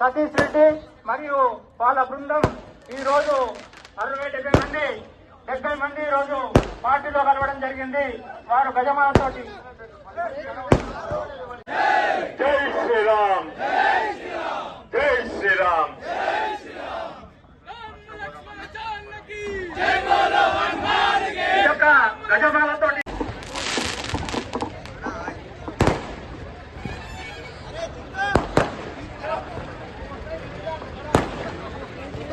సతీష్ రెడ్డి మరియు వాళ్ళ బృందం ఈ రోజు అరవై డెబ్బై మంది డెబ్బై మంది ఈ రోజు పార్టీలో కలవడం జరిగింది. వారు గజమాలతోటి. జై శ్రీరామ్.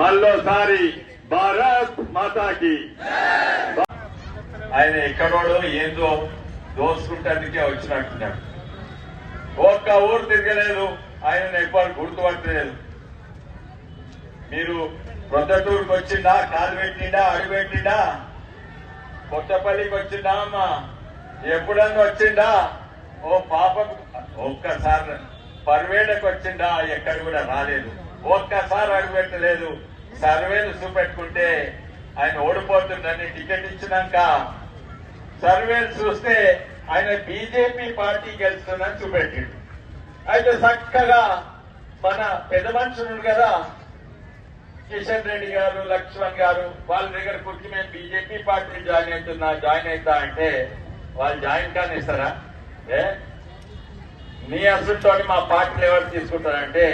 మళ్ళోసారి భారత్ మాతాకి. ఆయన ఎక్కడోడో ఏందో దోసుకుంటానికే వచ్చినట్టున్నాడు. ఒక్క ఊరు తిరగలేదు ఆయన ఎక్కువ గుర్తుపట్టలేదు. మీరు ప్రొద్దటూరుకి వచ్చిండా కాలు పెట్టిండా అడుగు పెట్టిండా? కొత్తపల్లికి వచ్చిండా అమ్మా? ఎప్పుడన్నా వచ్చిండా? ఓ పాప ఒక్కసారి పర్వేడకు వచ్చిండా ఎక్కడ కూడా రాలేదు. ఒక్కసారి అడుగు పెట్టలేదు. సర్వేలు చూపెట్టుకుంటే ఆయన ఓడిపోతుందని టికెట్ ఇచ్చినాక సర్వేలు చూస్తే ఆయన బీజేపీ పార్టీ గెలుస్తుందని చూపెట్టిండు. అయితే చక్కగా మన పెద్ద మనుషులు కదా కిషన్ రెడ్డి గారు లక్ష్మణ్ గారు వాళ్ళ దగ్గర కూర్చి మేము బీజేపీ పార్టీ జాయిన్ అవుతున్నా జాయిన్ అవుతా అంటే వాళ్ళు జాయిన్ కానీ ఇస్తారా ఏ? నీ అసలుతో మా పార్టీలు ఎవరు తీసుకుంటారంటే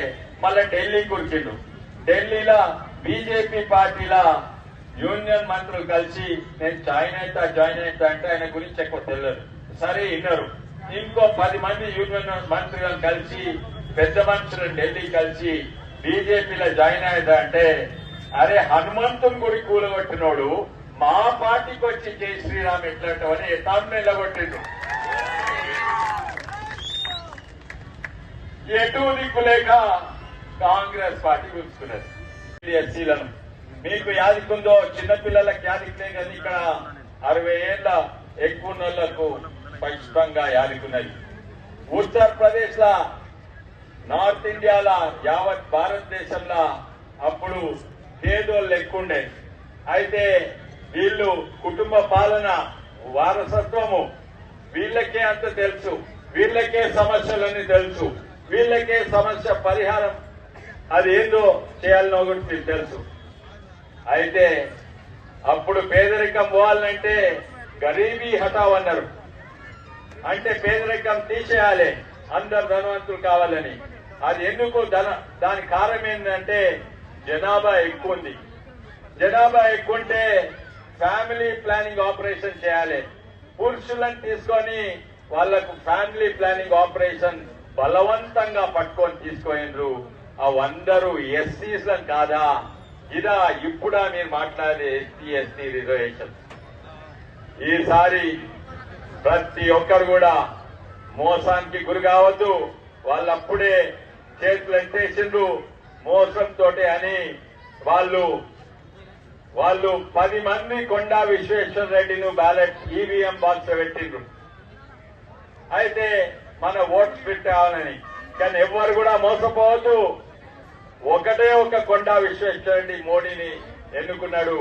మళ్ళీ ఢిల్లీ కూర్చిండు. ఢిల్లీలో బీజేపీ పార్టీల యూనియన్ మంత్రులు కలిసి నేను జాయిన్ అవుతా జాయిన్ అవుతా అంటే ఆయన గురించి ఎక్కువ తెలియదు. సరే విన్నారు. ఇంకో పది మంది యూనియన్ మంత్రులను కలిసి పెద్ద మనుషులను ఢిల్లీ కలిసి బీజేపీలో జాయిన్ అవుతా అంటే అరే హనుమంతుని గుడి కూలగొట్టినోడు మా పార్టీకి వచ్చి జై శ్రీరామ్ ఎట్లాంటివని ఎతాన్ని నిలగొట్టిండు ఎటు దిక్కు లేక కాంగ్రెస్ పార్టీ కూర్చున్నది ఎస్సీలను మీకు యాదికుందో చిన్నపిల్లల యాదికునే కానీ ఇక్కడ అరవై ఏళ్ళ ఎక్కువ నెలలకు స్పష్టంగా యాదికున్నది ఉత్తరప్రదేశ్ లా నార్త్ ఇండియాలో యావత్ భారతదేశంలో అప్పుడు పేదోళ్ళు ఎక్కువండే అయితే వీళ్ళు కుటుంబ పాలన వారసత్వము వీళ్ళకే అంత తెలుసు. వీళ్ళకే సమస్యలని తెలుసు. వీళ్ళకే సమస్య పరిహారం అది ఏందో చేయాలనో కూడా మీకు తెలుసు. అయితే అప్పుడు పేదరికం పోవాలంటే గరీబీ హఠావ్ అన్నారు. అంటే పేదరికం తీసేయాలి అందరు ధనవంతులు కావాలని. అది ఎందుకు ధన దాని కారణం ఏంటంటే జనాభా ఎక్కువ ఉంది. జనాభా ఎక్కువ ఉంటే ఫ్యామిలీ ప్లానింగ్ ఆపరేషన్ చేయాలి. పురుషులను తీసుకొని వాళ్ళకు ఫ్యామిలీ ప్లానింగ్ ఆపరేషన్ బలవంతంగా పట్టుకొని తీసుకుపోయినరు. అవందరూ ఎస్సీస్ కాదా? ఇదా ఇప్పుడా మీరు మాట్లాడే ఎస్టీ ఎస్టీ రిజర్వేషన్. ఈసారి ప్రతి ఒక్కరు కూడా మోసానికి గురి కావద్దు. వాళ్ళప్పుడే చేతులు ఎత్తేసిండ్రు. మోసంతో అని వాళ్ళు వాళ్ళు పది మంది కొండా విశ్వేశ్వర రెడ్డిను బ్యాలెట్ ఈవీఎం బాక్స్ పెట్టిండ్రు. అయితే మన ఓట్స్ పెట్టాలని. కానీ ఎవ్వరు కూడా మోసపోవద్దు. ఒకటే ఒక కొండా విశ్వేశ్వర మోడీని ఎన్నుకున్నాడు.